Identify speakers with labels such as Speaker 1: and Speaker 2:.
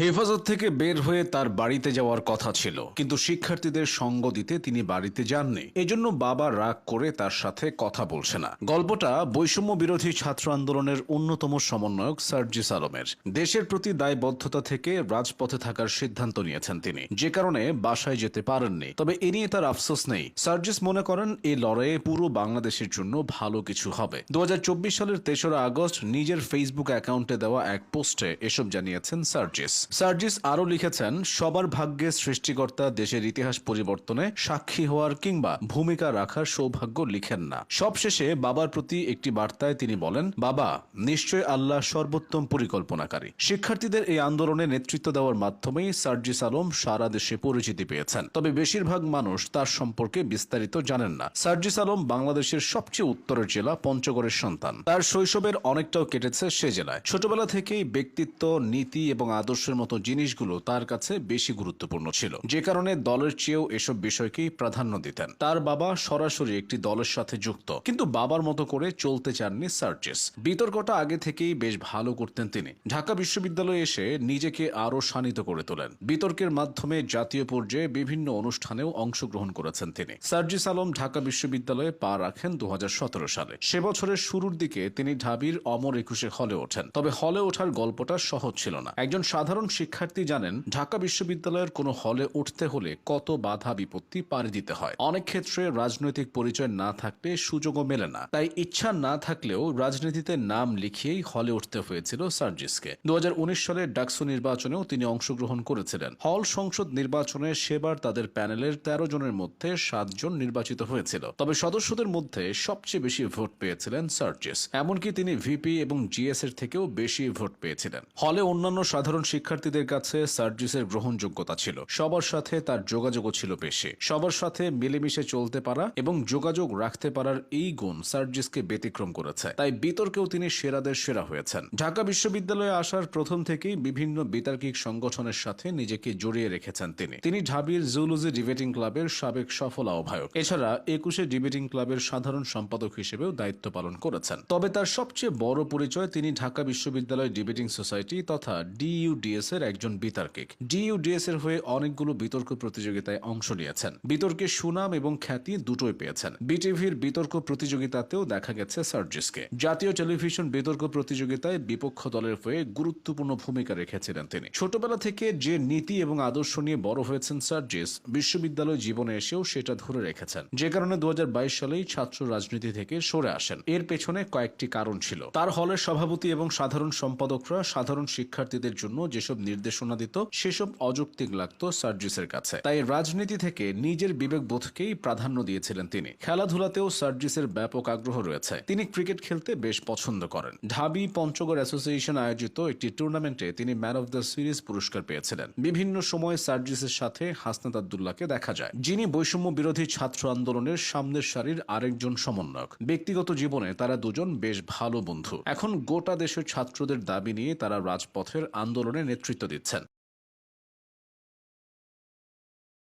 Speaker 1: হেফাজত থেকে বের হয়ে তার বাড়িতে যাওয়ার কথা ছিল, কিন্তু শিক্ষার্থীদের সঙ্গ দিতে তিনি বাড়িতে যাননি। এজন্য বাবা রাগ করে তার সাথে কথা বলছে না। গল্পটা বৈষম্য বিরোধী ছাত্র আন্দোলনের অন্যতম সমন্বয়ক সার্জিস আলমের। দেশের প্রতি দায়বদ্ধতা থেকে রাজপথে থাকার সিদ্ধান্ত নিয়েছেন তিনি। যে কারণে বাসায় যেতে পারেননি। তবে এ নিয়ে তার আফসোস নেই। সার্জিস মনে করেন এই লড়াইয়ে পুরো বাংলাদেশের জন্য ভালো কিছু হবে। দু হাজার চব্বিশ সালের তেসরা আগস্ট নিজের ফেসবুক অ্যাকাউন্টে দেওয়া এক পোস্টে এসব জানিয়েছেন সার্জিস। সার্জিস আরও লিখেছেন, সবার ভাগ্যে সৃষ্টিকর্তা দেশের ইতিহাস পরিবর্তনে সাক্ষী হওয়ার কিংবা ভূমিকা রাখার সৌভাগ্য লিখেন না। সবশেষে বাবার প্রতি একটি বার্তায় তিনি বলেন, বাবা নিশ্চয় আল্লাহ সর্বোত্তম পরিকল্পনাকারী। শিক্ষার্থীদের এই আন্দোলনে নেতৃত্ব দেওয়ার মাধ্যমেই সার্জিস আলম সারা দেশে পরিচিতি পেয়েছেন। তবে বেশিরভাগ মানুষ তার সম্পর্কে বিস্তারিত জানেন না। সার্জিস আলম বাংলাদেশের সবচেয়ে উত্তরের জেলা পঞ্চগড়ের সন্তান। তার শৈশবের অনেকটাও কেটেছে সে জেলায়। ছোটবেলা থেকেই ব্যক্তিত্ব, নীতি এবং আদর্শের মতো জিনিসগুলো তার কাছে বেশি গুরুত্বপূর্ণ ছিল। যে কারণে দলের চেয়েও এসব বিষয়কেই প্রাধান্য দিতেন। তার বাবা সরাসরি একটি দলের সাথে যুক্ত, কিন্তু বাবার মতো করে চলতে চাননি সার্জিস বিতর্কটা আগে থেকেই বেশ ভালো করতেন তিনি। ঢাকা বিশ্ববিদ্যালয়ে এসে নিজেকে আরও শানিত করে তোলেন। বিতর্কের মাধ্যমে জাতীয় পর্যায়ে বিভিন্ন অনুষ্ঠানেও অংশগ্রহণ করেছেন তিনি। সার্জিস আলম ঢাকা বিশ্ববিদ্যালয়ে পা রাখেন দু হাজার সতেরো সালে। সে বছরের শুরুর দিকে তিনি ঢাবির অমর একুশে হলে ওঠেন। তবে হলে ওঠার গল্পটা সহজ ছিল না। একজন সাধারণ শিক্ষার্থী জানেন, ঢাকা বিশ্ববিদ্যালয়ের কোনো হলে উঠতে হলে কত বাধা বিপত্তি পাড়ি দিতে হয়। অনেক ক্ষেত্রে রাজনৈতিক পরিচয় না থাকলে সুযোগও মেলে না। তাই ইচ্ছা না থাকলেও রাজনীতিতে নাম লিখিয়েই হলে উঠতে হয়েছিল সার্জিসকে। দু সালের ডাকসু নির্বাচনেও তিনি অংশগ্রহণ করেছিলেন। হল সংসদ নির্বাচনে সেবার তাদের প্যানেলের তেরো জনের মধ্যে সাতজন নির্বাচিত হয়েছিল। তবে সদস্যদের মধ্যে সবচেয়ে বেশি ভোট পেয়েছিলেন সার্জিস। এমনকি তিনি ভিপি এবং জিএস এর থেকেও বেশি ভোট পেয়েছিলেন। হলে অন্যান্য সাধারণ শিক্ষার্থীদের কাছে সার্জিসের গ্রহণযোগ্যতা ছিল। সবার সাথে তার যোগাযোগও ছিল বেশি। সবার সাথে মিলেমিশে চলতে পারা এবং যোগাযোগ রাখতে পারার এই গুণ সার্জিসকে ব্যতিক্রম করেছে। তাই বিতর্কেও তিনি সেরাদের সেরা হয়েছেন। ঢাকা বিশ্ববিদ্যালয়ে আসার প্রথম থেকেই বিভিন্ন বিতার্কিক সংগঠনের সাথে নিজেকে জড়িয়ে রেখেছেন তিনি। তিনি ঢাবির জুলুজি ডিবেটিং ক্লাবের সাবেক সফল আহ্বায়ক। এছাড়া একুশে ডিবেটিং ক্লাবের সাধারণ সম্পাদক হিসেবেও দায়িত্ব পালন করেছেন। তবে তার সবচেয়ে বড় পরিচয় তিনি ঢাকা বিশ্ববিদ্যালয় ডিবেটিং সোসাইটি তথা ডিইউডিএস এর একজন বিতার্কিক। ডিইউডিএস এর হয়ে অনেকগুলো বিতর্ক প্রতিযোগিতায় অংশ নিয়েছেন। বিতর্কে সুনাম এবং খ্যাতি দুটোই পেয়েছেন। বিটিভির বিতর্ক প্রতিযোগিতাতেও দেখা গেছে সার্জিসকে। জাতীয় টেলিভিশন বিতর্ক প্রতিযোগিতায় বিপক্ষ দলের হয়ে গুরুত্বপূর্ণ ভূমিকা রেখেছিলেন তিনি। ছোটবেলা থেকে যে নীতি এবং আদর্শ নিয়ে বড় হয়েছেন সার্জিস, বিশ্ববিদ্যালয় জীবনে এসেও সেটা ধরে রেখেছেন। যে কারণে দু হাজার বাইশ সালেই ছাত্র রাজনীতি থেকে সরে আসেন। এর পেছনে কয়েকটি কারণ ছিল। তার হলের সভাপতি এবং সাধারণ সম্পাদকরা সাধারণ শিক্ষার্থীদের জন্য যেসব নির্দেশনা দিত, সেসব অযৌক্তিক লাগতো সার্জিসের কাছে। তাই রাজনীতি থেকে নিজের বিবেকবোধকেই প্রাধান্য দিয়েছিলেন তিনি। খেলাধুলাতেও সার্জিসের ব্যাপক আগ্রহ রয়েছে। তিনি ক্রিকেট খেলতে বেশ পছন্দ করেন। ঢাবি পঞ্চগড় অ্যাসোসিয়েশন আয়োজিত একটি টুর্নামেন্টে তিনি ম্যান অব দ্য সিরিজ পুরস্কার পেয়েছিলেন। বিভিন্ন সময় সার্জিসের সাথে হাসনাত আবদুল্লাহকে দেখা যায়। যিনি বৈষম্য বিরোধী ছাত্র আন্দোলনের সামনের সারির আরেকজন সমন্বয়ক। ব্যক্তিগত জীবনে তারা দুজন বেশ ভালো বন্ধু। এখন গোটা দেশের ছাত্রদের দাবি নিয়ে তারা রাজপথের আন্দোলনে নেতৃত্ব দিচ্ছেন।